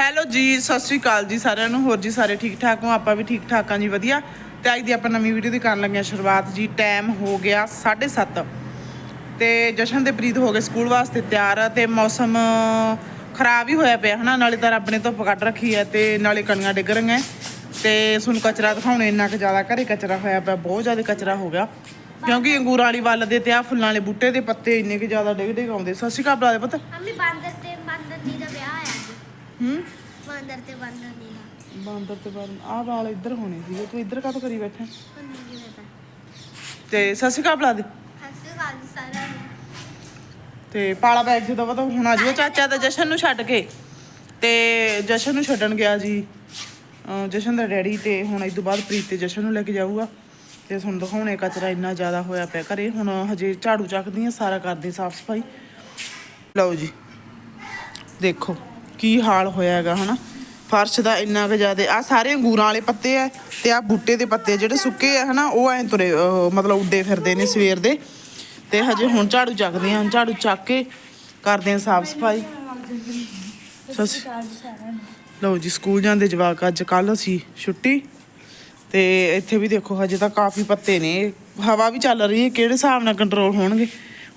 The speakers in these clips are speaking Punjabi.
ਹੈਲੋ ਜੀ, ਸਤਿ ਸ਼੍ਰੀ ਅਕਾਲ ਜੀ ਸਾਰਿਆਂ ਨੂੰ। ਹੋਰ ਜੀ ਸਾਰੇ ਠੀਕ ਠਾਕ ਹੋ? ਆਪਾਂ ਵੀ ਠੀਕ ਠਾਕ ਹਾਂ ਜੀ, ਵਧੀਆ। ਤੇ ਅੱਜ ਦੀ ਆਪਾਂ ਨਵੀਂ ਵੀਡੀਓ ਦੀ ਕਰਨ ਲੱਗੇ ਹਾਂ ਸ਼ੁਰੂਆਤ ਜੀ। ਟਾਈਮ ਹੋ ਗਿਆ 7:30 ਤੇ ਜਸ਼ਨ ਤੇ ਪ੍ਰੀਤ ਹੋ ਗਏ ਸਕੂਲ ਵਾਸਤੇ ਤਿਆਰ ਤੇ ਮੌਸਮ ਖਰਾਬ ਹੀ ਹੋਇਆ ਪਿਆ, ਹਨਾ? ਨਾਲੇ ਤਾਂ ਰੱਬ ਨੇ ਧੁੱਪ ਕੱਢ ਰੱਖੀ ਹੈ ਤੇ ਨਾਲੇ ਕਣੀਆਂ ਡਿੱਗ ਰਹੀਆਂ। ਤੇ ਤੁਹਾਨੂੰ ਕਚਰਾ ਦਿਖਾਉਣੇ ਇੰਨਾ ਕੁ ਜ਼ਿਆਦਾ ਘਰੇ ਕਚਰਾ ਹੋਇਆ ਪਿਆ, ਬਹੁਤ ਜ਼ਿਆਦਾ ਕਚਰਾ ਹੋ ਗਿਆ। ਕਿਉਂਕਿ ਅੰਗੂਰਾਂ ਵਾਲੀ ਵੱਲ ਦੇ ਤੇ ਆ ਫੁੱਲਾਂ ਵਾਲੇ ਬੂਟੇ ਦੇ ਪੱਤੇ ਇੰਨੇ ਕੁ ਜ਼ਿਆਦਾ ਡਿੱਗ ਡਿੱਗ ਆਉਂਦੇ। ਸਤਿ ਸ਼੍ਰੀ ਅਕਾਲ ਬੁਲਾ ਦੇ ਪੁੱਤ। ਮੰਮੀ, ਬਾਂਦਰ ਤੇ ਬਾਂਦਰ ਦੀ ਦਾ ਵਿਆਹ ਹੈ ਹੂੰ? ਬਾਂਦਰ ਤੇ ਬਾਂਦਰ ਦਾ ਬਾਂਦਰ ਤੇ ਬਾਂਦਰ ਆਹ ਵਾਲ ਇੱਧਰ ਹੋਣੇ ਸੀਗੇ। ਤੂੰ ਇੱਧਰ ਕਾਹਤੋਂ ਕਰੀ ਬੈਠਾ? ਪਤਾ? ਤੇ ਸਤਿ ਸ਼੍ਰੀ ਅਕਾਲ ਬੁਲਾ ਦੇ। ਹੱਸੂ ਗੱਲ ਸਾਰਾ ਤੇ ਪਾਲਾ ਬੈਗ ਜਦੋਂ ਵਾ ਤਾਂ ਹੁਣ ਆ ਜਾਓ। ਚਾਚਾ ਤਾਂ ਜਸ਼ਨ ਨੂੰ ਛੱਡ ਕੇ। ਤੇ ਜਸ਼ਨ ਨੂੰ ਛੱਡਣ ਗਿਆ ਜੀ। ਅਹ ਜਸ਼ਨ ਦਾ ਡੈਡੀ ਤੇ ਹੁਣ ਇਸ ਤੋਂ ਬਾਅਦ ਪ੍ਰੀਤ ਤੇ ਜਸ਼ਨ ਨੂੰ ਲੈ ਕੇ ਜਾਊਗਾ। ਤੇ ਤੁਹਾਨੂੰ ਦਿਖਾਉਣੇ ਕਚਰਾ ਇੰਨਾ ਜ਼ਿਆਦਾ ਹੋਇਆ ਪਿਆ ਘਰੇ। ਹੁਣ ਹਜੇ ਝਾੜੂ ਚੱਕਦੀ ਆ ਸਾਰਾ ਕਰਦੀ ਸਾਫ਼ ਸਫ਼ਾਈ। ਲਓ ਜੀ। ਦੇਖੋ। ਕੀ ਹਾਲ ਹੋਇਆ ਹੈਗਾ, ਹਨਾ? ਫਰਸ਼ ਦਾ ਇੰਨਾ ਕੁ ਜ਼ਿਆਦਾ ਆ ਸਾਰੇ ਅੰਗੂਰਾਂ ਵਾਲੇ ਪੱਤੇ ਆ ਤੇ ਆ ਬੂਟੇ ਦੇ ਪੱਤੇ ਜਿਹੜੇ ਸੁੱਕੇ ਆ ਹਨਾ, ਉਹ ਐ ਤੁਰੇ ਮਤਲਬ ਉੱਡੇ ਫਿਰਦੇ ਨੇ ਸਵੇਰ ਦੇ। ਤੇ ਹਜੇ ਹੁਣ ਝਾੜੂ ਚੱਕਦੇ ਆ, ਝਾੜੂ ਚੱਕ ਕੇ ਕਰਦੇ ਆ ਸਾਫ਼ ਸਫ਼ਾਈ। ਸਸ ਲਓ ਜੀ, ਸਕੂਲ ਜਾਂਦੇ ਜਵਾਕ ਅੱਜ ਕੱਲ ਅਸੀਂ ਛੁੱਟੀ। ਤੇ ਇੱਥੇ ਵੀ ਦੇਖੋ, ਹਜੇ ਤਾਂ ਕਾਫੀ ਪੱਤੇ ਨੇ। ਹਵਾ ਵੀ ਚੱਲ ਰਹੀ ਹੈ ਕਿਹੜੇ ਹਿਸਾਬ ਨਾਲ ਕੰਟਰੋਲ ਹੋਣਗੇ?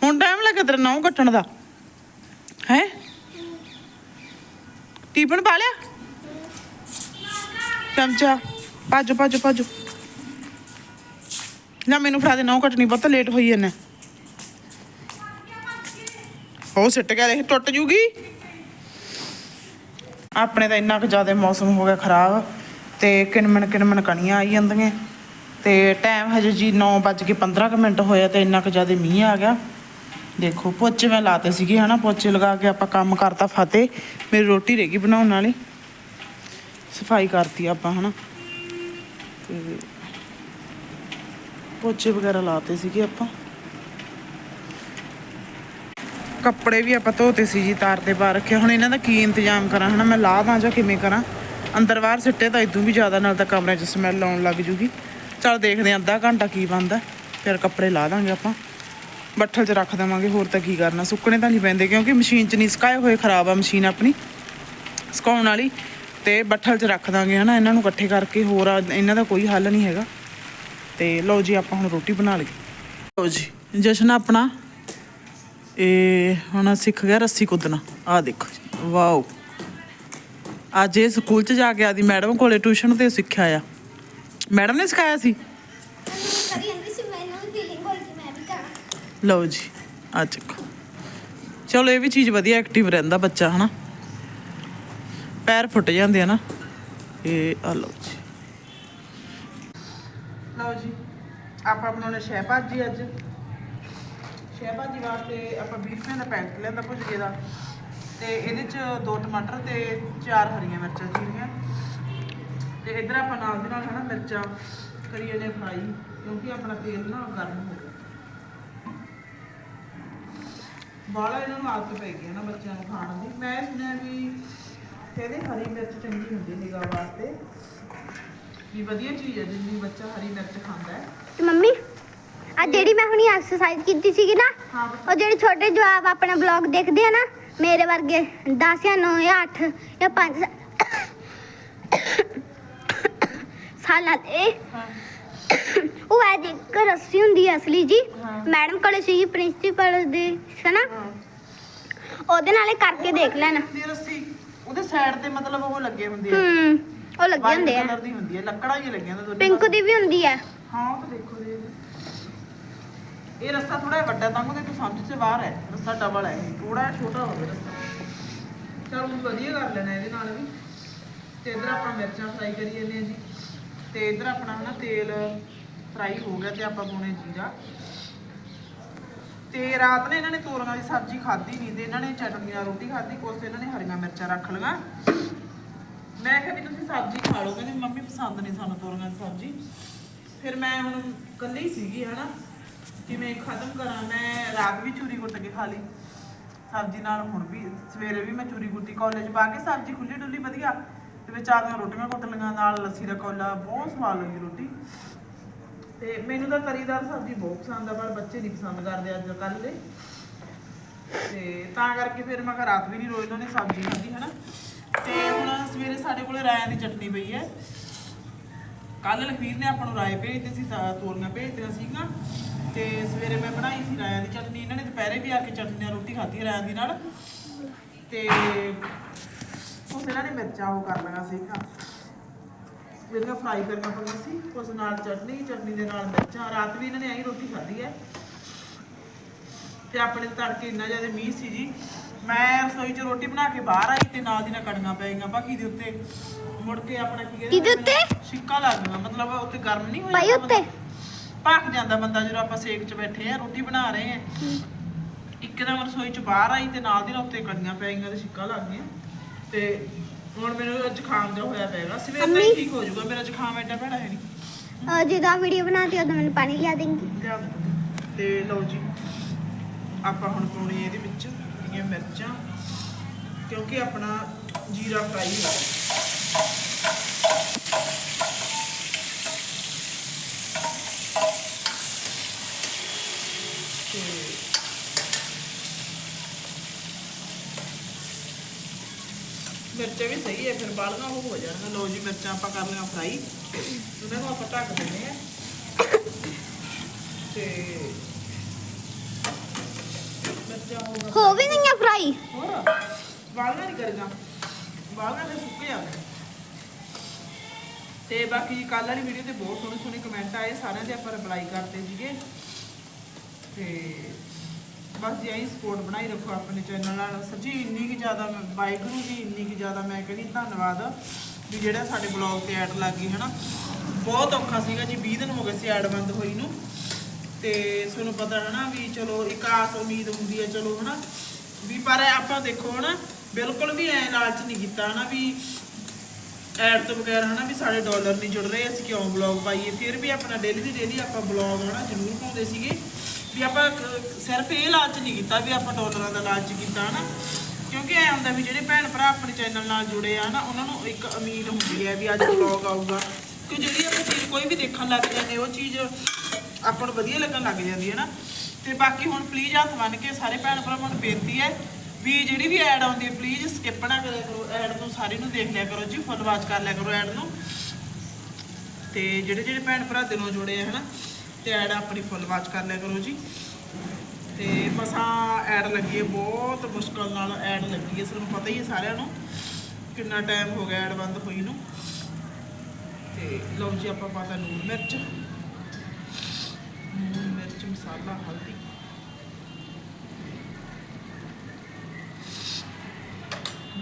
ਹੁਣ ਟਾਈਮ ਲੱਗੇ ਤੇਰਾ ਨਹੁੰ ਕੱਟਣ ਦਾ। ਹੈ? ਟੀਪਨ ਪਾ ਲਿਆ? ਚਮਚਾ ਭੱਜ ਭੱਜ ਭੱਜ। ਨਾ ਮੈਨੂੰ ਫੜਾ ਦੇ ਨਹੁੰ ਕੱਟਣੀ ਬਹੁਤ ਲੇਟ ਹੋਈ ਜਾਂਦਾ ਉਹ ਸਿੱਟ ਗਿਆ ਦੇਖ ਟੁੱਟ ਜੂਗੀ। ਆਪਣੇ ਤਾਂ ਇੰਨਾ ਕੁ ਜ਼ਿਆਦਾ ਮੌਸਮ ਹੋ ਗਿਆ ਖਰਾਬ, ਤੇ ਕਿਣਮਣ ਕਿਣਮਣ ਕਣੀਆਂ ਆਈ ਜਾਂਦੀਆਂ। ਤੇ ਟਾਈਮ ਹਜੇ ਜੀ 9:15 ਕੁ ਮਿੰਟ ਹੋਇਆ ਤੇ ਇੰਨਾ ਕੁ ਜ਼ਿਆਦਾ ਮੀਂਹ ਆ ਗਿਆ। ਦੇਖੋ, ਪੋਚੇ ਮੈਂ ਲਾਤੇ ਸੀਗੇ, ਹਨਾ, ਪੋਚੇ ਲਗਾ ਕੇ ਆਪਾਂ ਕੰਮ ਕਰਤਾ ਫਤਿਹ। ਮੇਰੀ ਰੋਟੀ ਰਹਿ ਗਈ ਬਣਾਉਣ ਵਾਲੀ। ਸਫ਼ਾਈ ਕਰਤੀ ਆਪਾਂ, ਹਨਾ। ਤੇ ਪੋਚੇ ਵਗੈਰਾ ਲਾਤੇ ਸੀਗੇ ਆਪਾਂ। ਕੱਪੜੇ ਵੀ ਆਪਾਂ ਧੋਤੇ ਸੀ ਜੀ, ਤਾਰ ਤੇ ਪਾ ਰੱਖੇ। ਹੁਣ ਇਹਨਾਂ ਦਾ ਕੀ ਇੰਤਜ਼ਾਮ ਕਰਾਂ, ਹਨਾ, ਮੈਂ ਲਾ ਦਾਂ ਜਾਂ ਕਿਵੇਂ ਕਰਾਂ? ਅੰਦਰ ਬਾਹਰ ਸਿੱਟੇ ਤਾਂ ਇਦੋਂ ਵੀ ਜ਼ਿਆਦਾ ਨਾਲ ਤਾਂ ਕਮਰੇ 'ਚ ਸਮੈਲ ਆਉਣ ਲੱਗ ਜੂਗੀ। ਚਲ ਦੇਖਦੇ ਆਂ, ਅੱਧਾ ਘੰਟਾ ਕੀ ਬਣਦਾ। ਫਿਰ ਕੱਪੜੇ ਲਾ ਦਾਂਗੇ ਆਪਾਂ। ਬੱਠਲ 'ਚ ਰੱਖ ਦੇਵਾਂਗੇ, ਹੋਰ ਤਾਂ ਕੀ ਕਰਨਾ? ਸੁੱਕਣੇ ਤਾਂ ਨਹੀਂ ਪੈਂਦੇ ਕਿਉਂਕਿ ਮਸ਼ੀਨ 'ਚ ਨਹੀਂ ਸੁਕਾਏ ਹੋਏ, ਖਰਾਬ ਆ ਮਸ਼ੀਨ ਆਪਣੀ। ਸੁਕਾਉਣ ਵਾਲੀ ਤੇ ਬੱਠਲ 'ਚ ਰੱਖ ਦਾਂਗੇ, ਹਨਾ? ਇਹਨਾਂ ਨੂੰ ਇਕੱਠੇ ਕਰਕੇ ਹੋਰ ਇਹਨਾਂ ਦਾ ਕੋਈ ਹੱਲ ਨਹੀਂ ਹੈਗਾ। ਤੇ ਲਓ ਜੀ, ਆਪਾਂ ਹੁਣ ਰੋਟੀ ਬਣਾ ਲਈਏ ਲਓ ਜੀ, ਜਸ਼ਨ ਆਪਣਾ ਇਹ ਹੁਣ ਸਿੱਖ ਗਿਆ ਰੱਸੀ ਕੁੱਦਣਾ। ਆ ਦੇਖੋ ਵਾਓ। ਅੱਜ ਇਹ ਸਕੂਲ 'ਚ ਜਾ ਕੇ ਆਦੀ, ਮੈਡਮ ਕੋਲੇ ਟਿਊਸ਼ਨ ਤੇ ਸਿੱਖਿਆ ਆ। ਮੈਡਮ ਨੇ ਸਿਖਾਇਆ ਸੀ ਕਰੀ ਜਾਂਦੀ ਸੀ ਮੈਨੂੰ ਵੀ ਫੀਲਿੰਗ ਹੋਈ ਕਿ ਮੈਂ ਵੀ ਕਰਾਂ ਲਓ ਜੀ, ਆ ਚੱਕੋ। ਚਲੋ, ਇਹ ਵੀ ਚੀਜ਼ ਵਧੀਆ ਐਕਟਿਵ ਰਹਿੰਦਾ ਬੱਚਾ, ਹਨਾ? ਪੈਰ ਫੁੱਟ ਜਾਂਦੇ ਆ ਨਾ। ਇਹ, ਆ ਲਓ ਜੀ। ਲਓ ਜੀ, ਆਪਾਂ ਬਣਾਉਣੇ ਸ਼ਹਿ ਭਾਜੀ ਅੱਜ। ਸ਼ਹਿ ਭਾਜੀ ਵਾਸਤੇ ਆਪਾਂ 20 ਰੁਪਏ ਦਾ ਪੈਕਟ ਲਿਆਂਦਾ ਭੁਜੀਏ ਦਾ। ਤੇ ਇਹਦੇ ਚ ਦੋ ਟਮਾਟਰ ਤੇ ਚਾਰ ਹਰੀਆਂ ਮਿਰਚਾਂ ਚੀਰੀਆਂ ਤੇ ਇਧਰ ਆਪਾਂ ਨਾਲ ਦੇ ਨਾਲ, ਹਨਾ, ਮਿਰਚਾਂ, ਕਰੀਏ ਨੇ ਫਰਾਈ ਕਿਉਂਕਿ ਆਪਣਾ ਤੇਲ ਨਾ ਗਰਮ ਹੋ ਗਿਆ। ਬਾਲਾ ਇਹਨਾਂ ਨੂੰ ਆਦਤ ਪੈ ਗਈ ਹੈ ਨਾ ਬੱਚਿਆਂ ਨੂੰ ਖਾਣ ਦੀ। ਮੈਂ ਸੁਣਿਆ ਵੀ ਕਹਿੰਦੇ ਹਰੀ ਮਿਰਚ ਚੰਗੀ ਹੁੰਦੀ ਨਿਗਾਹ ਵਾਸਤੇ। ਵੀ ਵਧੀਆ ਚੀਜ਼ ਹੈ ਜਿੰਨੀ ਬੱਚਾ ਹਰੀ ਮਿਰਚ ਖਾਂਦਾ ਹੈ। ਤੇ ਮੰਮੀ ਆ ਜਿਹੜੀ ਮੈਂ ਹੁਣੀ ਐਕਸਰਸਾਈਜ਼ ਕੀਤੀ ਸੀਗੀ ਨਾ ਹਾਂ। ਉਹ ਜਿਹੜੇ ਛੋਟੇ ਜਵਾਬ ਆਪਣਾ ਬਲੌਗ ਦੇਖਦੇ ਆ ਨਾ ਮੇਰੇ ਵਰਗੇ 10 ਜਾਂ 9 ਜਾਂ 8 ਜਾਂ 5 ਸਾਲਾਂ ਦੇ। ਹਾਂ। ਉਹ ਐ ਦੇਖ ਰੱਸੀ ਹੁੰਦੀ ਹੈ ਅਸਲੀ ਜੀ। ਮੈਡਮ ਕੋਲੇ ਸੀਗੀ ਪ੍ਰਿੰਸੀਪਲ ਦੇ ਹਨਾ? ਉਹਦੇ ਨਾਲੇ ਕਰਕੇ ਦੇਖ ਲੈਣਾ। ਦੀ ਰੱਸੀ। ਉਹਦੇ ਸਾਈਡ ਤੇ ਮਤਲਬ ਉਹ ਲੱਗੇ ਹੁੰਦੇ ਆ। ਹੂੰ ਉਹ ਲੱਗੇ ਹੁੰਦੇ ਆ। ਕਲਰ ਦੀ ਹੁੰਦੀ ਹੈ ਲੱਕੜਾਂ ਹੀ ਲੱਗੀਆਂ ਨੇ ਦੋਨੇ ਪਿੰਕ। ਦੀ ਵੀ ਹੁੰਦੀ ਹੈ ਹਾਂ ਉਹ ਤਾਂ ਦੇਖੋ ਜੀ। ਇਹ ਰਸਤਾ ਥੋੜਾ ਵੱਡਾ ਤਾਂ ਉਹਦੇ ਤੋਂ ਸਮਝ ਚ ਬਾਹਰ ਹੈ। ਰਸਤਾ ਡਬਲ ਹੈ। ਥੋੜਾ ਛੋਟਾ ਹੋਵੇ ਰਸਤਾ ਚਲ ਉਹ ਵਧੀਆ ਕਰ ਲੈਣਾ ਇਹਦੇ ਨਾਲ ਵੀ। ਤੇ ਇਧਰ ਆਪਾਂ ਮਿਰਚਾਂ ਫਰਾਈ ਕਰੀ ਜਾਂਦੇ ਆ ਜੀ। ਤੇ ਇਧਰ ਆਪਣਾ ਹਨਾ ਤੇਲ ਫਰਾਈ ਹੋ ਗਿਆ ਤੇ ਆਪਾਂ ਪਾਉਣੇ ਜੀਰਾ। ਤੇ ਰਾਤ ਨੇ ਇਹਨਾਂ ਨੇ ਤੋਰੀਆਂ ਦੀ ਸਬਜ਼ੀ ਖਾਧੀ ਨਹੀਂ ਤੇ ਇਹਨਾਂ ਨੇ ਚਟਨੀ ਨਾਲ ਰੋਟੀ ਖਾਧੀ, ਕੁਛ ਇਹਨਾਂ ਨੇ ਹਰੀਆਂ ਮਿਰਚਾਂ ਰੱਖ ਲਈਆਂ। ਮੈਂ ਕਿਹਾ ਵੀ ਤੁਸੀਂ ਸਬਜ਼ੀ ਖਾ ਲਓ, ਕਹਿੰਦੇ ਮੰਮੀ ਪਸੰਦ ਨਹੀਂ ਸਾਨੂੰ ਤੋਰੀਆਂ ਦੀ ਸਬਜ਼ੀ। ਫਿਰ ਮੈਂ ਹੁਣ ਇਕੱਲੀ ਸੀਗੀ, ਹਨਾ। ਕਿਵੇਂ ਖਤਮ ਕਰਾਂ, ਮੈਂ ਰਾਤ ਵੀ ਚੂਰੀ ਕੁੱਟ ਕੇ ਖਾ ਲਈ। ਸਬਜ਼ੀ ਨਾਲ ਹੁਣ ਵੀ ਸਵੇਰੇ ਵੀ ਮੈਂ ਚੂਰੀ ਕੁੱਟੀ ਕਾਲਜ ਪਾ ਕੇ ਸਬਜ਼ੀ ਖੁੱਲੀ ਡੁੱਲੀ ਵਧੀਆ। ਤੇ ਵਿੱਚ ਆਦੀਆਂ ਰੋਟੀਆਂ ਕੁੱਟ ਲਈਆਂ, ਨਾਲ ਲੱਸੀ ਦਾ ਕੌਲਾ, ਬਹੁਤ ਸਵਾਦ ਲੱਗੀ ਰੋਟੀ। ਤੇ ਮੈਨੂੰ ਤਾਂ ਤਰੀਦਾਰ ਸਬਜ਼ੀ ਬਹੁਤ ਪਸੰਦ ਆ, ਪਰ ਬੱਚੇ ਨਹੀਂ ਪਸੰਦ ਕਰਦੇ ਅੱਜ ਕੱਲ੍ਹ ਦੇ। ਤੇ ਤਾਂ ਕਰਕੇ ਫਿਰ ਮੈਂ ਕਿਹਾ ਰਾਤ ਵੀ ਨਹੀਂ ਰੋਜ਼ ਉਹਨਾਂ ਨੇ ਸਬਜ਼ੀ ਖਾਧੀ, ਹਨਾ? ਤੇ ਹੁਣ ਸਵੇਰੇ ਸਾਡੇ ਕੋਲੇ ਰਾਇਆਂ ਦੀ ਚਟਨੀ ਪਈ ਹੈ। ਕੱਲ ਲਖਵੀਰ ਨੇ ਆਪਾਂ ਨੂੰ ਰਾਏ ਭੇਜਦੇ ਸੀ, ਸਾ- ਤੋਰੀਆਂ ਭੇਜਦੇ ਸੀਗਾ ਤੇ ਸਵੇਰੇ ਮੈਂ ਬਣਾਈ ਸੀ ਰਾਇਆਂ ਦੀ ਚਟਨੀ। ਇਹਨਾਂ ਨੇ ਦੁਪਹਿਰੇ ਵੀ ਆ ਕੇ ਚਟਨੀ ਨਾਲ ਰੋਟੀ ਖਾਧੀ ਰਾਇਆਂ ਦੀ ਨਾਲ। ਤੇ ਉਸ ਇਹਨਾਂ ਨੇ ਮਿਰਚਾਂ ਉਹ ਕਰ ਲਗਾ ਸੀਗਾ ਜਿਹੜੀਆਂ ਫਰਾਈ ਕਰਨਾ ਪਈਆਂ ਸੀ ਉਸ ਨਾਲ ਚਟਨੀ ਚਟਨੀ ਦੇ ਨਾਲ ਮਿਰਚਾਂ ਰਾਤ ਵੀ ਇਹਨਾਂ ਨੇ ਐਂ ਰੋਟੀ ਖਾਧੀ ਹੈ। ਤੇ ਆਪਣੇ ਤੜਕੇ ਇੰਨਾ ਜ਼ਿਆਦਾ ਮੀਂਹ ਸੀ ਜੀ ਮੈਂ ਰਸੋਈ 'ਚ ਰੋਟੀ ਬਣਾ ਕੇ ਬਾਹਰ ਆਈ ਤੇ ਨਾਲ ਦੀ ਨਾਲ ਕੜੀਆਂ ਪੈ ਗਈਆਂ ਬਾਕੀ ਦੇ ਉੱਤੇ। ਮੁੜ ਕੇ ਆਪਣਾ ਕੀ ਕਹਿੰਦੇ ਕਿਹਦੇ ਉੱਤੇ? ਛਿੱਕਾ ਲੱਗ ਗਿਆ ਮਤਲਬ ਉੱਤੇ ਗਰਮ ਨਹੀਂ ਹੋਇਆ ਭਾਈ ਉੱਤੇ? ਭੱਖ ਜਾਂਦਾ ਬੰਦਾ ਜਦੋਂ ਆਪਾਂ ਸੇਕ 'ਚ ਬੈਠੇ ਆ ਰੋਟੀ ਬਣਾ ਰਹੇ ਆ ਇੱਕਦਮ ਰਸੋਈ 'ਚ ਬਾਹਰ ਆਈ ਤੇ ਨਾਲ ਦੀ ਨਾਲ ਉੱਤੇ ਕੜੀਆਂ ਪੈ ਗਈਆਂ ਤੇ ਛਿੱਕਾ ਲੱਗ ਗਿਆ ਤੇ ਹੁਣ ਮੈਨੂੰ ਜ਼ੁਕਾਮ ਜਿਹਾ ਹੋਇਆ ਪੈਗਾ ਸਵੇਰ ਤੱਕ ਅੰਮੀ? ਠੀਕ ਹੋ ਜਾਊਗਾ ਮੇਰਾ ਜ਼ੁਕਾਮ ਐਡਾ ਭੈੜਾ ਹੈ ਨਹੀਂ ਅਹ ਜਦੋਂ ਵੀਡੀਓ ਬਣਾਤੀ ਉਦੋਂ ਮੈਨੂੰ ਪਾਣੀ ਲਿਆ ਦੇਂਗੀ ਲਿਆ ਦਿਓ। ਤੇ ਲਓ ਜੀ ਆਪਾਂ ਹੁਣ ਪਾਉਣੀ ਇਹਦੇ ਵਿੱਚ ਜਿਹੜੀਆਂ ਮਿਰਚਾਂ ਕਿਉਂਕਿ ਆਪਣਾ ਜੀਰਾ ਫਰਾਈ ਹੋ ਗਿਆ ਤੇ ਮਿਰਚਾਂ ਵੀ ਸਹੀ ਹੈ ਫਿਰ ਬਾਲਣਾ ਉਹ ਹੋ ਜਾਣਗੀਆਂ। ਲਓ ਜੀ ਮਿਰਚਾਂ ਆਪਾਂ ਕਰ ਲਿਆ ਫਰਾਈ। ਉਹਨਾਂ ਨੂੰ ਆਪਾਂ ਢੱਕ ਦਿੰਦੇ ਆ। ਤੇ ਮਿਰਚਾਂ ਹੋ ਵੀ ਗਈਆਂ ਫਰਾਈ? ਹੋਰ? ਬਾਲਣਾ ਨਹੀਂ ਕਰੇਗਾ ਬਾਲਣਾ ਤੇ ਸੁੱਕ ਜਾਂਦੇ ਤੇ ਬਾਕੀ ਕੱਲ ਵਾਲੀ ਵੀਡੀਓ ਤੇ ਬਹੁਤ ਸੋਹਣੇ ਸੋਹਣੇ ਕਮੈਂਟ ਆਏ। ਸਾਰਿਆਂ ਦੇ ਆਪਾਂ ਰਿਪਲਾਈ ਕਰਤੇ ਸੀਗੇ। ਤੇ ਬਸ ਜੀ ਸਪੋਰਟ ਬਣਾਈ ਰੱਖੋ ਆਪਣੇ ਚੈਨਲ ਨਾਲ। ਸੱਚੀ ਇੰਨੀ ਕਿ ਜ਼ਿਆਦਾ ਵਾਹਿਗੁਰੂ ਜੀ, ਇੰਨੀ ਕਿ ਜ਼ਿਆਦਾ ਮੈਂ ਕਹਿੰਦੀ ਧੰਨਵਾਦ ਵੀ ਜਿਹੜਾ ਸਾਡੇ ਬਲੌਗ ਤੇ ਐਡ ਲੱਗ ਹਨਾ। ਬਹੁਤ ਔਖਾ ਸੀਗਾ ਜੀ 20 ਦਿਨ ਹੋ ਗਏ ਸੀ ਐਡ ਬੰਦ ਹੋਈ ਨੂੰ। ਤੇ ਤੁਹਾਨੂੰ ਪਤਾ ਹੈ ਵੀ ਚਲੋ ਇੱਕ ਆਸ ਉਮੀਦ ਹੁੰਦੀ ਹੈ ਚਲੋ ਹਨਾ। ਵੀ ਪਰ ਆਪਾਂ ਦੇਖੋ ਹਨਾ, ਬਿਲਕੁਲ ਵੀ ਐ ਲਾਲਚ ਨਹੀਂ ਕੀਤਾ ਹਨਾ ਵੀ ਐਡ ਤੋਂ ਬਗੈਰ ਹਨਾ ਵੀ ਸਾਡੇ ਡਾਲਰ ਨਹੀਂ ਜੁੜ ਰਹੇ, ਅਸੀਂ ਕਿਉਂ ਬਲੌਗ ਪਾਈਏ। ਫਿਰ ਵੀ ਆਪਣਾ ਡੇਲੀ ਦੀ ਡੇਲੀ ਆਪਾਂ ਬਲੌਗ ਹਨਾ ਜ਼ਰੂਰ ਪਾਉਂਦੇ ਸੀਗੇ। ਵੀ ਆਪਾਂ ਸਿਰਫ ਇਹ ਲਾਲਚ ਨਹੀਂ ਕੀਤਾ ਵੀ ਆਪਾਂ ਡਾਲਰਾਂ ਦਾ ਲਾਲਚ ਕੀਤਾ, ਹਨਾ? ਕਿਉਂਕਿ ਐ ਹੁੰਦਾ ਵੀ ਜਿਹੜੇ ਭੈਣ ਭਰਾ ਆਪਣੇ ਚੈਨਲ ਨਾਲ ਜੁੜੇ ਆ ਨਾ ਉਹਨਾਂ ਨੂੰ ਇੱਕ ਉਮੀਦ ਹੁੰਦੀ ਹੈ ਵੀ ਅੱਜ ਬਲੌਗ ਆਊਗਾ। ਕਿ ਜਿਹੜੀ ਆਪਾਂ ਚੀਜ਼ ਕੋਈ ਵੀ ਦੇਖਣ ਲੱਗ ਜਾਂਦੇ, ਉਹ ਚੀਜ਼ ਆਪਾਂ ਨੂੰ ਵਧੀਆ ਲੱਗਣ ਲੱਗ ਜਾਂਦੀ ਹੈ ਨਾ ਤੇ ਬਾਕੀ ਹੁਣ ਪਲੀਜ਼ ਹੱਥ ਮੰਨ ਕੇ ਸਾਰੇ ਭੈਣ ਭਰਾਵਾਂ ਨੂੰ ਬੇਨਤੀ ਹੈ ਵੀ ਜਿਹੜੀ ਵੀ ਐਡ ਆਉਂਦੀ ਹੈ ਪਲੀਜ਼ ਸਕਿਪ ਨਾ ਕਰਿਆ ਕਰੋ। ਐਡ ਨੂੰ ਸਾਰੀ ਨੂੰ ਦੇਖ ਲਿਆ ਕਰੋ ਜੀ ਫੁੱਲ ਵਾਚ ਕਰ ਲਿਆ ਕਰੋ ਐਡ ਨੂੰ। ਤੇ ਜਿਹੜੇ ਜਿਹੜੇ ਭੈਣ ਭਰਾ ਦਿਲੋਂ ਜੁੜੇ ਆ, ਹਨਾ? ਤੇ ਐਡ ਆਪਣੀ ਫੁੱਲ ਵਾਚ ਕਰ ਲਿਆ ਕਰੋ ਜੀ। ਤੇ ਮਸਾਂ ਐਡ ਲੱਗੀ ਹੈ, ਬਹੁਤ ਮੁਸ਼ਕਲ ਨਾਲ ਐਡ ਲੱਗੀ ਹੈ ਤੁਹਾਨੂੰ ਪਤਾ ਹੀ ਹੈ ਸਾਰਿਆਂ ਨੂੰ ਕਿੰਨਾ ਟਾਈਮ ਹੋ ਗਿਆ ਐਡ ਬੰਦ ਹੋਈ ਨੂੰ। ਤੇ ਲਓ ਜੀ, ਆਪਾਂ ਪਾਤਾ ਨੂਨ ਮਿਰਚ। ਨੂਨ ਮਿਰਚ, ਮਸਾਲਾ, ਹਲਦੀ।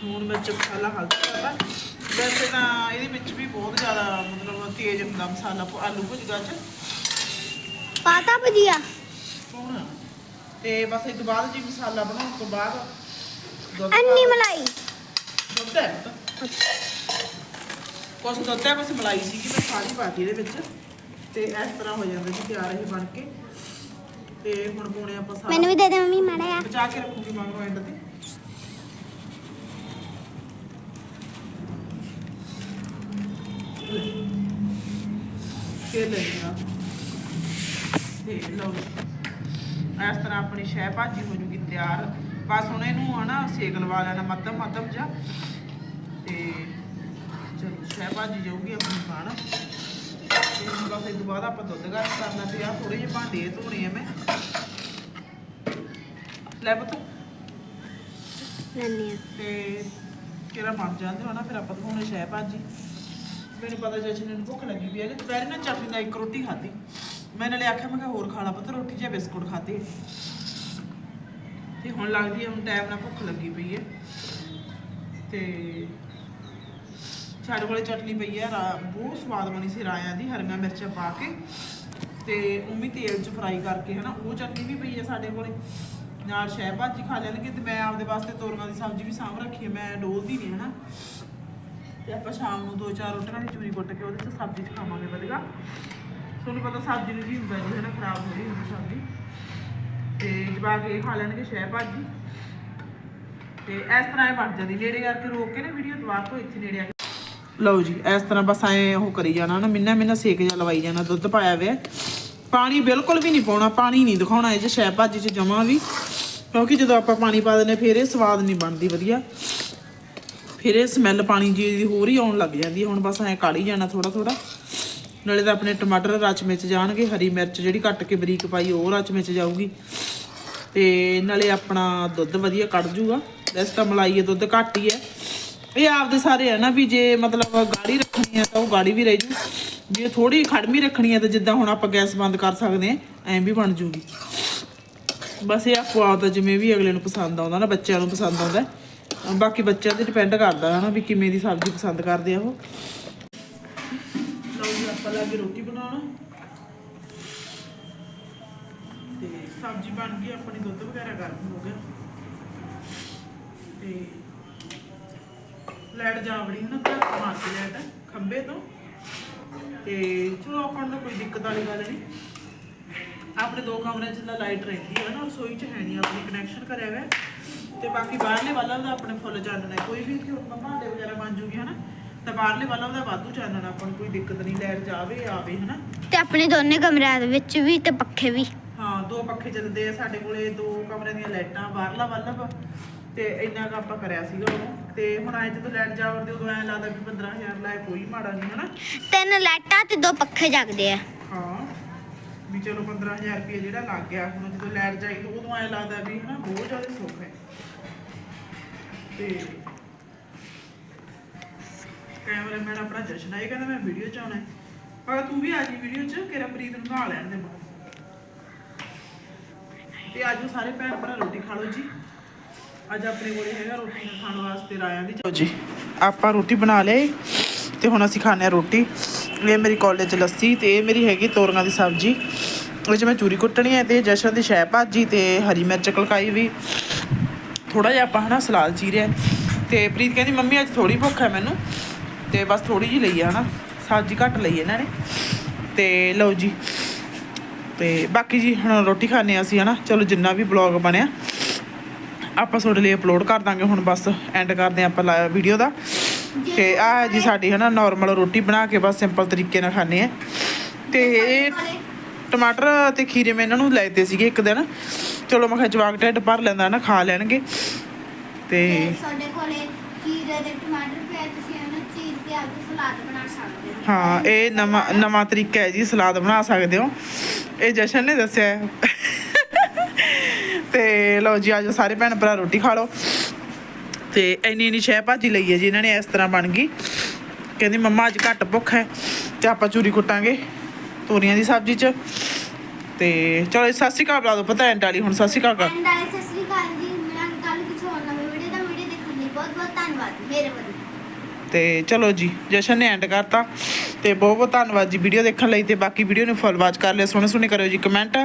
ਨੂਨ ਮਿਰਚ, ਮਸਾਲਾ, ਹਲਦੀ ਪਾਤਾ। ਵੈਸੇ ਤਾਂ ਇਹਦੇ ਵਿੱਚ ਵੀ ਬਹੁਤ ਜ਼ਿਆਦਾ ਮਤਲਬ ਤੇਜ਼ ਹੁੰਦਾ ਮਸਾਲਾ, ਆਲੂ ਭੁਜੀਆ ਚ ਪਾਤਾ ਭਜੀਆ? ਹੁਣ ਤੇ ਬਸ ਇਹ ਤੋਂ ਬਾਅਦ ਜੀ ਮਸਾਲਾ ਬਣਾਉਣ ਤੋਂ ਬਾਅਦ ਦੁੱਧ ਅੰਨੀ ਪਾ- ਮਲਾਈ। ਦੁੱਧ ਹੈ ਪੁੱਤ। ਕੁਛ ਦੁੱਧ ਹੈ ਕੁਛ ਮਲਾਈ ਸੀਗੀ ਮੈਂ ਸਾਰੀ ਪਾਤੀ ਇਹਦੇ ਵਿੱਚ। ਤੇ ਇਸ ਤਰ੍ਹਾਂ ਹੋ ਜਾਂਦਾ ਜੀ ਤਿਆਰ ਇਹ ਬਣ ਕੇ। ਤੇ ਹੁਣ ਪਾਉਣੇ ਆਪਾਂ ਸਾਰਾ। ਮੈਨੂੰ ਵੀ ਦੇ ਦੇ ਮੰਮੀ ਮਾੜਾ ਜਿਹਾ। ਬਚਾ ਕੇ ਰੱਖੂਗੀ ਮਗਰੋਂ ਐਂਡ ਤੇ। ਕੇ ਲੈ ਲਿਆ ਤੇ ਲਓ। ਇਸ ਤਰ੍ਹਾਂ ਆਪਣੀ ਸ਼ਹਿ ਭਾਜੀ ਹੋ ਜੂਗੀ ਤਿਆਰ। ਬਸ ਹੁਣ ਇਹਨੂੰ ਹਨਾ ਸੇਕ ਲਵਾ ਲੈਣਾ ਮੱਧਮ ਮੱਧਮ ਜਾ ਤੇ ਚਲੋ ਸ਼ਹਿ ਭਾਜੀ ਜਾਊਗੀ ਆਪਣੀ ਬਣ ਤੇ ਹੁਣ ਬਸ ਇਹ ਤੋਂ ਬਾਅਦ ਆਪਾਂ ਦੁੱਧ ਗਰਮ ਕਰਨਾ ਤੇ ਆ ਥੋੜੇ ਜਿਹੇ ਭਾਂਡੇ ਧੋਣੇ ਆ ਮੈਂ। ਲੈ ਨੰਨੀ ਤੇ ਕਿਹੜਾ ਬਣ ਜਾਂਦੇ ਹੋਣਾ ਫਿਰ ਆਪਾਂ ਦਿਖਾਉਣੇ ਸ਼ਹਿ ਭਾਜੀ। ਮੈਨੂੰ ਪਤਾ ਜਸ਼ਨ ਨੂੰ ਭੁੱਖ ਲੱਗੀ ਵੀ ਹੈ ਦੁਪਹਿਰੇ ਨਾ ਚਟਨੀ ਨਾਲ ਇੱਕ ਰੋਟੀ ਖਾਧੀ। ਮੈਂ ਨਾਲੇ ਆਖਿਆ, ਮੈਂ ਕਿਹਾ ਹੋਰ ਖਾ ਲਾ ਪੁੱਤ, ਰੋਟੀ ਜਾਂ ਬਿਸਕੁਟ ਖਾਧੇ। ਤੇ ਹੁਣ ਲੱਗਦੀ ਹੈ ਹੁਣ ਟਾਈਮ ਨਾਲ ਭੁੱਖ ਲੱਗੀ ਪਈ ਹੈ ਤੇ ਸਾਡੇ ਕੋਲੇ ਚਟਨੀ ਪਈ ਹੈ ਬਹੁਤ ਸਵਾਦ ਬਣੀ ਸੀ ਰਾਇਆਂ ਦੀ, ਹਰੀਆਂ ਮਿਰਚਾਂ ਪਾ ਕੇ। ਤੇ ਉਮੀ ਤੇਲ 'ਚ ਫਰਾਈ ਕਰਕੇ, ਹਨਾ, ਉਹ ਚਟਨੀ ਵੀ ਪਈ ਹੈ ਸਾਡੇ ਕੋਲੇ। ਨਾਲ ਸ਼ਹਿ ਭਾਜੀ ਖਾ ਲੈਣਗੇ, ਤੇ ਮੈਂ ਆਪਦੇ ਵਾਸਤੇ ਤੋਰੀਆਂ ਦੀ ਸਬਜ਼ੀ ਵੀ ਸਾਂਭ ਰੱਖੀ ਹੈ ਮੈਂ ਡੋਲਦੀ ਨਹੀਂ ਹਨਾ। ਤੇ ਆਪਾਂ ਸ਼ਾਮ ਨੂੰ ਦੋ ਚਾਰ ਰੋਟੀਆਂ ਦੀ ਚੂਰੀ ਕੁੱਟ ਕੇ ਉਹਦੇ 'ਚ ਸਬਜ਼ੀ 'ਚ ਖਾਵਾਂਗੇ ਵਧੀਆ। ਤੁਹਾਨੂੰ ਪਤਾ ਸਬਜ਼ੀ ਨੂੰ ਕੀ ਹੁੰਦਾ ਜੀ, ਹਨਾ, ਖਰਾਬ ਹੋ ਰਹੀ ਹੁੰਦੀ ਸਬਜ਼ੀ। ਤੇ ਜਵਾਕ ਇਹ ਖਾ ਲੈਣਗੇ ਸ਼ਹਿ ਭਾਜੀ। ਤੇ ਇਸ ਤਰ੍ਹਾਂ ਇਹ ਬਣ ਜਾਂਦੀ, ਨੇੜੇ ਕਰਕੇ ਰੋਕ ਕੇ ਨਾ ਵੀਡੀਓ ਦਵਾ ਤੋਂ ਇੱਥੇ ਨੇੜੇ ਆ ਕੇ। ਲਓ ਜੀ, ਇਸ ਤਰ੍ਹਾਂ ਬਸ ਐ ਉਹ ਕਰੀ ਜਾਣਾ ਨਾ ਮਿੰਨਾ ਮਿੰਨਾ ਸੇਕ ਜਾ ਲਵਾਈ ਜਾਣਾ, ਦੁੱਧ ਪਾਇਆ ਹੋਇਆ। ਪਾਣੀ ਬਿਲਕੁਲ ਵੀ ਨਹੀਂ ਪਾਉਣਾ, ਪਾਣੀ ਨਹੀਂ ਦਿਖਾਉਣਾ, ਇਹ ਚ ਸ਼ੈ ਭਾਜੀ ਚ ਜਮਾ ਵੀ। ਕਿਉਂਕਿ ਜਦੋਂ ਆਪਾਂ ਪਾਣੀ ਪਾ ਦਿੰਦੇ ਫਿਰ ਇਹ ਸਵਾਦ ਨਹੀਂ ਬਣਦੀ, ਵਧੀਆ। ਫਿਰ ਇਹ ਸਮੈਲ ਪਾਣੀ ਜੀ ਦੀ ਹੋਰ ਹੀ ਆਉਣ ਲੱਗ ਜਾਂਦੀ ਹੁਣ ਬਸ ਐ ਕਾੜੀ ਜਾਣਾ ਥੋੜਾ ਥੋੜਾ ਨਾਲੇ ਤਾਂ ਆਪਣੇ ਟਮਾਟਰ ਰਚ ਵਿੱਚ ਜਾਣਗੇ, ਹਰੀ ਮਿਰਚ ਜਿਹੜੀ ਕੱਟ ਕੇ ਬਰੀਕ ਪਾਈ ਉਹ ਰਚ ਵਿੱਚ ਜਾਊਗੀ। ਤੇ ਨਾਲੇ ਆਪਣਾ ਦੁੱਧ ਵਧੀਆ ਕੱਢ ਜੂਗਾ। ਵੈਸੇ ਤਾਂ ਮਲਾਈਏ ਦੁੱਧ ਘੱਟ ਹੀ ਹੈ। ਇਹ ਆਪਦੇ ਸਾਰੇ ਹੈ ਨਾ ਵੀ ਜੇ ਮਤਲਬ ਗਾੜੀ ਰੱਖਣੀ ਹੈ ਤਾਂ ਉਹ ਗਾੜੀ ਵੀ ਰਹਿ ਜੂ। ਜੇ ਥੋੜੀ ਖੜਮੀ ਰੱਖਣੀ ਹੈ ਤਾਂ ਜਿੱਦਾਂ ਹੁਣ ਆਪਾਂ ਗੈਸ ਬੰਦ ਕਰ ਸਕਦੇ ਆ ਐਂ ਵੀ ਬਣ ਜੂਗੀ। ਬਸ ਇਹ ਆਪੋ ਆਪ ਦਾ ਜਿਵੇਂ ਵੀ ਅਗਲੇ ਨੂੰ ਪਸੰਦ ਆਉਂਦਾ ਨਾ, ਬੱਚਿਆਂ ਨੂੰ ਪਸੰਦ ਆਉਂਦਾ। ਬਾਕੀ ਬੱਚਿਆਂ ਤੇ ਡਿਪੈਂਡ ਕਰਦਾ ਹੈ ਨਾ ਵੀ ਕਿਵੇਂ ਦੀ ਸਬਜ਼ੀ ਪਸੰਦ ਕਰਦੇ ਆ ਉਹ। ਆਪਾਂ ਲੱਗੇ ਰੋਟੀ ਬਣਾਉਣ। ਤੇ ਸਬਜ਼ੀ ਬਣ ਗਈ ਆਪਣੀ ਦੁੱਧ ਵਗੈਰਾ ਗਰਮ ਹੋ ਗਿਆ। ਤੇ ਲੈਟ ਜਾ ਨਾ ਘਰ ਮਾਰ ਕੇ ਲੈਟ ਖੰਬੇ ਤੋਂ। ਤੇ ਚਲੋ, ਆਪਾਂ ਨੂੰ ਕੋਈ ਦਿੱਕਤ ਵਾਲੀ ਗੱਲ ਨਹੀਂ। ਆਪਣੇ ਦੋ ਕਮਰਿਆਂ 'ਚ ਤਾਂ ਲਾਈਟ ਰਹਿੰਦੀ ਹੈ ਨਾ ਰਸੋਈ 'ਚ ਹੈ ਨਹੀਂ, ਆਪਣੀ ਕਨੈਕਸ਼ਨ ਕਰਿਆ ਹੋਇਆ। ਤੇ ਬਾਕੀ ਬਾਹਰਲੇ ਵਾਲਾ ਦਾ ਆਪਣੇ ਫੁੱਲ ਚੱਲਣਾ ਕੋਈ ਵੀ ਕਿ ਭਾਂਡੇ ਵਗੈਰਾ ਬਣ ਜੂਗੇ ਹਨਾ। ਤਾਂ ਬਾਹਰਲੇ ਵਾਲਾ ਦਾ ਵਾਧੂ ਚਾਨਣਾ ਆਪਾਂ ਨੂੰ ਕੋਈ ਦਿੱਕਤ ਨਹੀਂ ਲਾਈਟ ਜਾਵੇ ਆਵੇ ਹਨਾ? ਤੇ ਆਪਣੇ ਦੋਨੇ ਕਮਰਿਆਂ ਦੇ ਵਿੱਚ ਵੀ ਤੇ ਪੱਖੇ ਵੀ। ਹਾਂ ਦੋ ਪੱਖੇ ਚੱਲਦੇ ਆ ਸਾਡੇ ਕੋਲੇ ਦੋ ਕਮਰਿਆਂ ਦੀਆਂ ਲਾਈਟਾਂ ਬਾਹਰਲਾ ਵੱਲਭ ਤੇ ਇੰਨਾ ਕੁ ਆਪਾਂ ਕਰਿਆ ਸੀਗਾ ਉਹ ਤੇ ਹੁਣ ਆਏ ਜਦੋਂ ਲਾਈਟ ਜਾਵੜਦੇ ਉਦੋਂ ਐਂ ਲੱਗਦਾ ਵੀ 15000 ਲਾਏ ਕੋਈ ਮਾੜਾ ਨਹੀਂ ਹਨਾ? ਤਿੰਨ ਲਾਈਟਾਂ ਤੇ ਦੋ ਪੱਖੇ ਜਗਦੇ ਆ। ਹਾਂ ਵੀ ਚਲੋ 15000 ਰੁਪਏ ਜਿਹੜਾ ਲੱਗ ਗਿਆ ਹੁਣ ਜਦੋਂ ਲਾਈਟ ਜਾਈ ਤਾਂ ਉਦੋਂ ਐਂ ਲੱਗਦਾ ਵੀ ਹਨਾ ਬਹੁਤ ਜ਼ਿਆਦਾ ਸੁੱਖ ਹੈ। ਤੇ ਕੈਮਰਾਮੈਨ ਆਪਣਾ ਜਸ਼ਨ ਆਏ, ਕਹਿੰਦਾ ਮੈਂ ਵੀਡੀਓ ਚ ਆਉਣਾ ਹੈ। ਪਰ ਤੂੰ ਵੀ ਆ ਜੀ ਵੀਡੀਓ ਚ ਕਿਰਾ ਪ੍ਰੀਤ ਨੂੰ ਨਹਾ ਲੈਣ ਦੇ ਬਾਅਦ। ਤੇ ਆਜੋ ਸਾਰੇ ਭੈਣ ਭਰਾ ਰੋਟੀ ਖਾ ਲਓ ਜੀ। ਅੱਜ ਆਪਣੇ ਕੋਲੇ ਹੈਗਾ ਰੋਟੀ ਖਾਣ ਵਾਸਤੇ ਰਾਇਆਂ ਦੀ। ਚਲੋ ਜੀ, ਆਪਾਂ ਰੋਟੀ ਬਣਾ ਲਈ ਤੇ ਹੁਣ ਅਸੀਂ ਖਾਣੇ ਆ ਰੋਟੀ। ਇਹ ਮੇਰੀ ਕਾਲਜ ਲੱਸੀ ਤੇ ਇਹ ਮੇਰੀ ਹੈਗੀ ਤੋਰੀਆਂ ਦੀ ਸਬਜ਼ੀ। ਉਹ ਮੈਂ ਚੂਰੀ ਕੁੱਟਣੀ ਹੈ ਤੇ ਜਸ਼ਨ ਦੀ ਸ਼ੈ ਭਾਜੀ ਤੇ ਹਰੀ ਮਿਰਚ ਕਲਕਾਈ ਵੀ। ਥੋੜਾ ਜਿਹਾ ਆਪਾਂ ਹਨਾ ਸਲਾਦ ਚੀਰਿਆ। ਤੇ ਪ੍ਰੀਤ ਕਹਿੰਦੀ, ਮੰਮੀ, ਅੱਜ ਥੋੜੀ ਭੁੱਖ ਹੈ ਮੈਨੂੰ। ਤੇ ਬਸ ਥੋੜੀ ਜਿਹੀ ਲਈ ਆ ਹਨਾ, ਸਬਜ਼ੀ ਘੱਟ ਲਈ ਇਹਨਾਂ ਨੇ। ਤੇ ਲਓ ਜੀ, ਤੇ ਬਾਕੀ ਜੀ ਹੁਣ ਰੋਟੀ ਖਾਣੇ ਆ ਅਸੀਂ ਹਨਾ, ਚਲੋ ਜਿੰਨਾ ਵੀ ਬਲੌਗ ਬਣਿਆ, ਆਪਾਂ ਤੁਹਾਡੇ ਲਈ ਅਪਲੋਡ ਕਰ ਦਾਂਗੇ, ਹੁਣ ਬਸ ਐਂਡ ਕਰਦੇ ਹਾਂ ਆਪਾਂ ਵੀਡੀਓ ਦਾ। ਤੇ ਆਹ ਜੀ ਸਾਡੀ ਹਨਾ ਨਾਰਮਲ ਰੋਟੀ ਬਣਾ ਕੇ ਬਸ ਸਿੰਪਲ ਤਰੀਕੇ ਨਾਲ ਖਾਣੇ ਆ ਤੇ ਇਹ ਟਮਾਟਰ ਤੇ ਖੀਰੇ ਮੈਂ ਇਹਨਾਂ ਨੂੰ ਲੈ ਦਿੱਤੇ ਸੀਗੇ ਇੱਕ ਦਿਨ। ਚਲੋ ਮੈਂ ਕਿਹਾ ਜਵਾਕ ਢਿੱਡ ਭਰ ਲੈਂਦਾ ਨਾ ਖਾ ਲੈਣਗੇ। ਤੇ ਸਾਡੇ ਕੋਲੇ ਖੀਰੇ ਦੇ ਟਮਾਟਰ ਪਿਆ ਤੁਸੀਂ ਇਹਨਾਂ ਚੀਜ਼ ਤੇ ਆਪਦੇ ਸਲਾਦ ਬਣਾ ਸਕਦੇ ਹੋ। ਇਹ ਨਵਾਂ ਨਵਾਂ ਤਰੀਕਾ ਹੈ ਜੀ ਸਲਾਦ ਬਣਾ ਸਕਦੇ ਹੋ। ਇਹ ਜਸ਼ਨ ਨੇ ਦੱਸਿਆ। ਤੇ ਲਓ ਜੀ ਆਜੋ ਸਾਰੇ ਭੈਣ ਭਰਾ ਰੋਟੀ ਖਾ ਲਓ। ਤੇ ਇੰਨੀ ਇੰਨੀ ਸ਼ੈ ਭਾਜੀ ਲਈ ਹੈ ਜੀ ਇਹਨਾਂ ਨੇ ਇਸ ਤਰ੍ਹਾਂ ਬਣ ਗਈ। ਕਹਿੰਦੀ ਮੰਮਾ ਅੱਜ ਘੱਟ ਭੁੱਖ ਹੈ ਤੇ ਆਪਾਂ ਚੂਰੀ ਕੁੱਟਾਂਗੇ ਤੋਰੀਆਂ ਦੀ ਸਬਜ਼ੀ ਚ। ਤੇ ਚਲੋ ਸਤਿ ਸ਼੍ਰੀ ਅਕਾਲ ਬੁਲਾ ਦਿਓ ਪਤਾ ਐਂਡ ਵਾਲੀ ਹੁਣ ਸਤਿ ਸ਼੍ਰੀ ਅਕਾਲ ਕਰ ਐਂਡ ਆਲੇ ਸਤਿ ਸ੍ਰੀ ਅਕਾਲ ਜੀ। ਮਿਲਾਂਗੇ ਕੱਲ ਕਿਸੇ ਹੋਰ ਨਵੇਂ ਵੀਡੀਓ ਦਾ ਵੀਡੀਓ ਦੇਖਣ ਲਈ ਬਹੁਤ ਬਹੁਤ ਧੰਨਵਾਦ। ਮੇਰੇ ਵੱਲੋਂ। ਤੇ ਚਲੋ ਜੀ, ਜਸ਼ਨ ਨੇ ਐਂਡ ਕਰਤਾ ਤੇ ਬਹੁਤ ਬਹੁਤ ਧੰਨਵਾਦ ਜੀ ਵੀਡੀਓ ਦੇਖਣ ਲਈ ਤੇ ਬਾਕੀ ਵੀਡੀਓ ਨੂੰ ਫੁੱਲ ਵਾਚ ਕਰ ਲਿਓ ਸੋਹਣੇ ਸੋਹਣੇ ਕਰਿਓ ਜੀ ਕਮੈਂਟ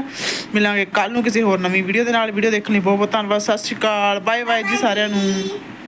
ਮਿਲਾਂਗੇ ਕੱਲ ਨੂੰ ਕਿਸੇ ਹੋਰ ਨਵੀਂ ਵੀਡੀਓ ਦੇ ਨਾਲ ਵੀਡੀਓ ਦੇਖਣ ਲਈ ਬਹੁਤ ਬਹੁਤ ਧੰਨਵਾਦ, ਸਤਿ ਸ਼੍ਰੀ ਅਕਾਲ ਬਾਏ ਬਾਏ ਜੀ ਸਾਰਿਆਂ ਨੂੰ।